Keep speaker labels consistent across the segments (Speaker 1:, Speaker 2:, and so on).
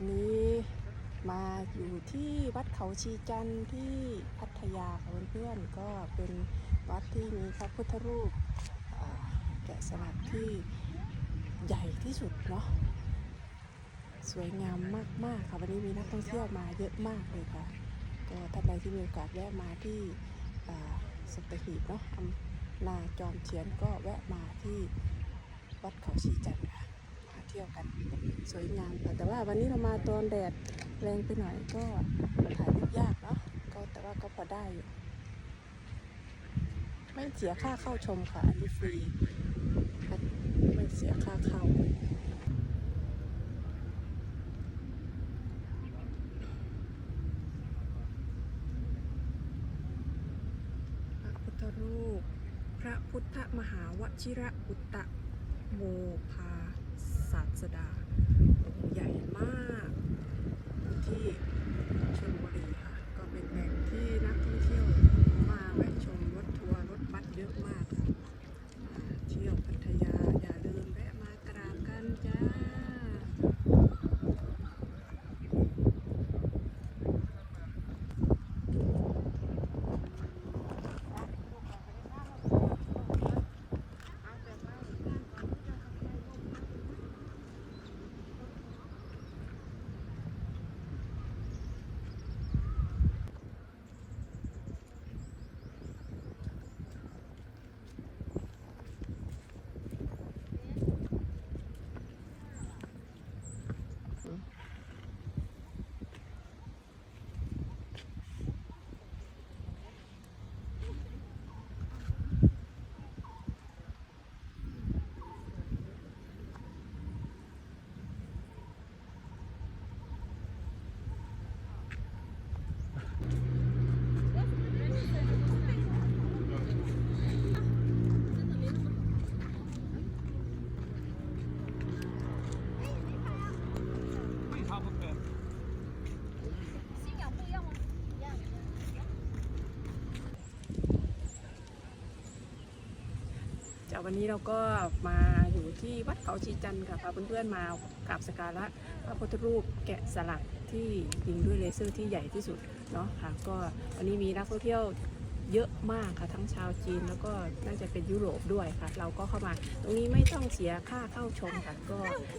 Speaker 1: วันนี้มาอยู่ที่วัดเขาชีจันทร์ที่พัทยาค่ะเพื่อนๆก็เป็นวัดที่มีพระพุทธรูปแกะสลักที่ใหญ่ที่สุดเนาะสวยงามมากๆค่ะวันนี้มีนักท่องเที่ยวมาเยอะมากเลยค่ะ ก็ท่านใดที่มีโอกาสแวะมาที่สตหีบเนาะอำนาจอมเทียนก็แวะมาที่วัดเขาชีจันทร์ค่ะ ที่ยวกัน สวยงามค่ะแต่ว่าวันนี้เรามาตอนแดดแรงไปหน่อยก็ถ่ายรูปยากเนาะก็แต่ว่าก็พอได้อยู่ไม่เสียค่าเข้าชมค่ะอันนี้ฟรีไม่เสียค่าเข้าพระพุทธรูปพระพุทธมหาวชิระอุตตะโมภา ศาสดา วันนี้เราก็มาอยู่ที่วัดเขาชีจันทร์ค่ะพาเพื่อนๆมากราบสกการะพระพุทธรูปแกะสลักที่ยิงด้วยเลเซอร์ที่ใหญ่ที่สุดเนาะค่ะก็วันนี้มีนักท่องเที่ยวเยอะมากค่ะทั้งชาวจีนแล้วก็น่าจะเป็นยุโรปด้วยค่ะ เราก็เข้ามา ตรงนี้ไม่ต้องเสียค่าเข้าชมค่ะ ก็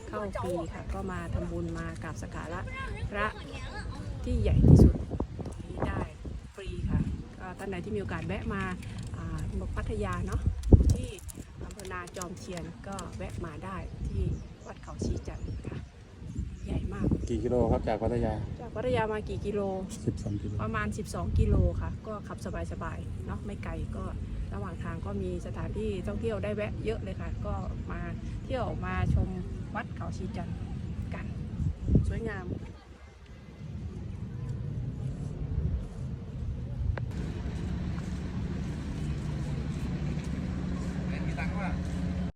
Speaker 1: เข้าฟรีค่ะ ก็มาทำบุญมากราบสกการะพระที่ใหญ่ที่สุดตรงนี้ได้ฟรีค่ะท่านไหนที่มีโอกาสแวะมาอ่าพัทยาเนาะที่ นาจอมเทียนก็แวะมาได้ที่วัดเขาชีจันทร์ค่ะ ใหญ่มาก
Speaker 2: กี่กิโลครับจากพัทยา
Speaker 1: จากพัทยามากี่กิโล
Speaker 2: 12กิโล
Speaker 1: ประมาณ 12 กิโลค่ะ ก็ขับสบายๆเนาะไม่ไกลก็ระหว่างทางก็มีสถานที่ท่องเที่ยวได้แวะเยอะเลยค่ะ ก็มาเที่ยวมาชมวัดเขาชีจันทร์กัน สวยงาม